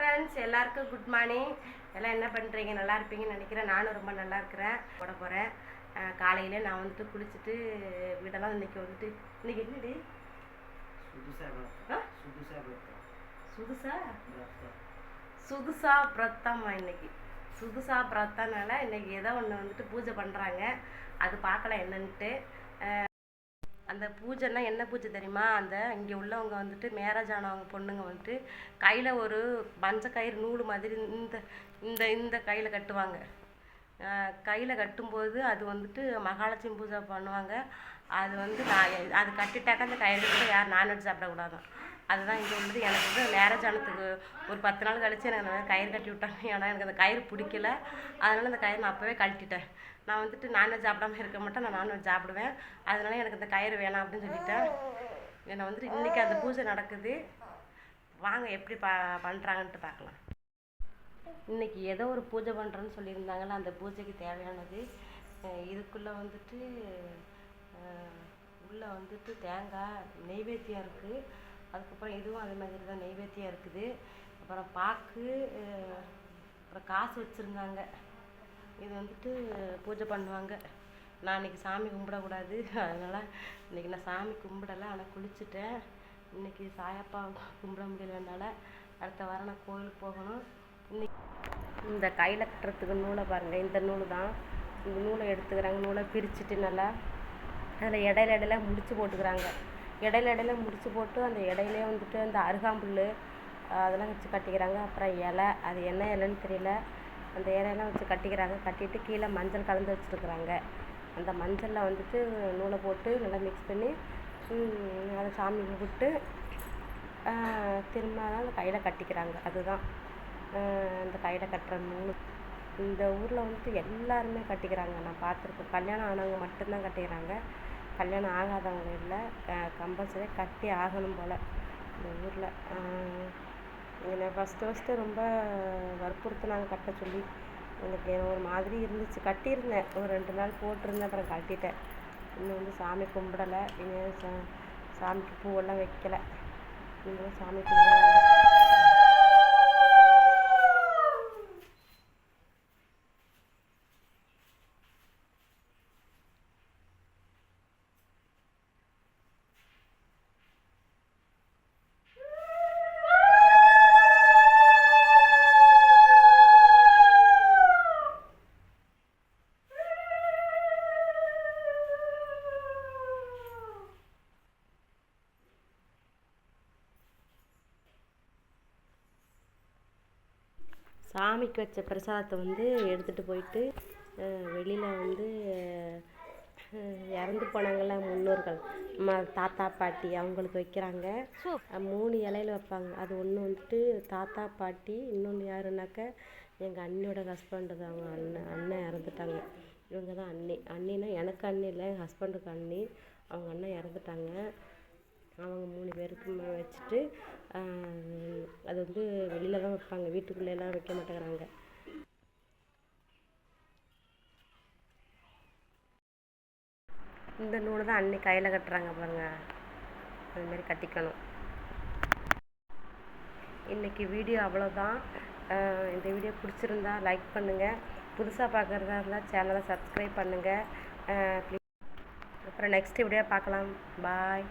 Friends எல்லாருக்கும் good morning எல்லாம் என்ன பண்ணுறீங்க நல்லா இருப்பீங்கன்னு நினைக்கிறேன். நானும் ரொம்ப நல்லா இருக்கிறேன். போட போகிறேன் காலையில் நான் வந்துட்டு குளிச்சுட்டு வீடெல்லாம் இன்னைக்கு வந்துட்டு இன்னைக்கு என்னடி? சுதுசா சுதுசா பிரத்தம்மா இன்னைக்கு. சுதுசா பிரத்தனால இன்னைக்கு ஏதோ ஒன்று வந்துட்டு பூஜை பண்ணுறாங்க அது பார்க்கலாம் என்னன்ட்டு. அந்த பூஜைன்னா என்ன பூஜை தெரியுமா? அந்த இங்கே உள்ளவங்க வந்துட்டு மேரேஜ் ஆனவங்க பொண்ணுங்க வந்துட்டு கையில் ஒரு மஞ்சள் கயிறு நூல் மாதிரி இந்த இந்த இந்த கையில் கட்டுவாங்க. கையில் கட்டும்போது அது வந்துட்டு மகாலட்சுமி பூஜை பண்ணுவாங்க. அது வந்து நான் அது கட்டிட்டாக்கா அந்த கயிறு கூட யாரும் நான்வெஜ் சாப்பிடக்கூடாதான். அதுதான் இங்கே வந்து எனக்கு வந்து மேரேஜ் ஆனதுக்கு ஒரு பத்து நாள் கழிச்சு எனக்கு அந்த மாதிரி கயிறு கட்டி விட்டாங்க. ஏன்னா எனக்கு அந்த கயிறு பிடிக்கல. அதனால அந்த கயிறு நான் அப்போவே கழட்டிட்டேன். நான் வந்துட்டு நான்வெஜ் சாப்பிடாம இருக்க மாட்டேன். நான் நான்வெஜ் சாப்பிடுவேன். அதனால எனக்கு இந்த கயிறு வேணாம் அப்படின்னு சொல்லிட்டேன். என்னை வந்துட்டு இன்றைக்கி அந்த பூஜை நடக்குது. வாங்க எப்படி ப பண்ணுறாங்கன்ட்டு பார்க்கலாம். இன்றைக்கி ஏதோ ஒரு பூஜை பண்ணுறேன்னு சொல்லியிருந்தாங்கல்ல அந்த பூஜைக்கு தேவையானது. இதுக்குள்ளே வந்துட்டு உள்ளே வந்துட்டு தேங்காய் நெய்வேத்தியம் இருக்குது அதுக்கப்புறம் இதுவும் அதே மாதிரி தான் நெய்வேத்தியம் இருக்குது. அப்புறம் பாக்கு அப்புறம் காசு வச்சுருந்தாங்க. இது வந்துட்டு பூஜை பண்ணுவாங்க. நான் இன்னைக்கு சாமி கும்பிடக்கூடாது. அதனால் இன்னைக்கு நான் சாமி கும்பிடலை. ஆனால் குளிச்சுட்டேன். இன்னைக்கு சாயப்பா கும்பிட முடியலனால அடுத்த வாரம் நான் கோயிலுக்கு போகணும். இன்னைக்கு இந்த கையில் கட்டுறதுக்கு நூலை பாருங்கள் இந்த நூல் தான். இந்த நூலை எடுத்துக்கிறாங்க. நூலை பிரிச்சுட்டு நல்லா அதில் இடையில இடையில முடிச்சு போட்டுக்கிறாங்க. இடையில இடையில முடிச்சு போட்டு அந்த இடையிலே வந்துட்டு அந்த அருகாம்புல் அதெல்லாம் வச்சு கட்டிக்கிறாங்க. அப்புறம் இலை அது என்ன இலைன்னு தெரியல. அந்த இலையெல்லாம் வச்சு கட்டிக்கிறாங்க. கட்டிட்டு கீழே மஞ்சள் கலந்து வச்சுருக்குறாங்க. அந்த மஞ்சளில் வந்துட்டு நூலை போட்டு நல்லா மிக்ஸ் பண்ணி அதை சாமி கும்பிட்டு திரும்ப தான் அந்த கையில் கட்டிக்கிறாங்க. அதுதான். அந்த கையில் கட்டுற நூல். இந்த ஊரில் வந்துட்டு எல்லாருமே கட்டிக்கிறாங்க. நான் பார்த்துருக்கேன். கல்யாணம் ஆனவங்க மட்டும்தான் கட்டிக்கிறாங்க. கல்யாணம் ஆகாதவங்க இல்லை கம்பல்சரி கட்டி ஆகணும் போல் இந்த ஊரில். என்னை ஃபஸ்ட்டு ஃபஸ்ட்டு ரொம்ப வற்புறுத்துனாங்க கட்ட சொல்லி எனக்கு ஒரு மாதிரி இருந்துச்சு. கட்டியிருந்தேன். ஒரு ரெண்டு நாள் போட்டிருந்தேன் அப்புறம் கட்டிட்டேன். இன்னும் வந்து சாமி கும்பிடலை. இன்னும் சா சாமிக்கு பூவெல்லாம் வைக்கல. இன்னும் சாமி கும்பிடலை. சாமிக்கு வச்ச பிரசாதத்தை வந்து எடுத்துகிட்டு போயிட்டு வெளியில் வந்து இறந்து போனாங்கள்ல முன்னோர்கள். நம்ம தாத்தா பாட்டி அவங்களுக்கு வைக்கிறாங்க. மூணு இலையில வைப்பாங்க. அது ஒன்று வந்துட்டு தாத்தா பாட்டி இன்னொன்று யாருன்னாக்க எங்கள் அண்ணியோட ஹஸ்பண்டு தான். அவங்க அண்ணன் அண்ணன் இறந்துட்டாங்க. இவங்க தான் அண்ணி. அண்ணினா எனக்கு அண்ணி இல்லை ஹஸ்பண்டுக்கு அண்ணி. அவங்க அண்ணன் இறந்துட்டாங்க. அவங்க மூணு பேருக்கும் வச்சுட்டு அது வந்து வெளியில் தான் வைப்பாங்க. வீட்டுக்குள்ளேலாம் வைக்க மாட்டேங்கிறாங்க. இந்த நூல் தான் அன்னி கையில் கட்டுறாங்க பாருங்க. அதுமாரி கட்டிக்கணும். இன்றைக்கி வீடியோ அவ்வளோதான் இந்த வீடியோ பிடிச்சிருந்தா லைக் பண்ணுங்கள் புதுசாக பார்க்குறதா இருந்தால் சேனலை சப்ஸ்கிரைப் பண்ணுங்கள் ப்ளீஸ் அப்புறம் நெக்ஸ்ட் வீடியோ பார்க்கலாம். பாய்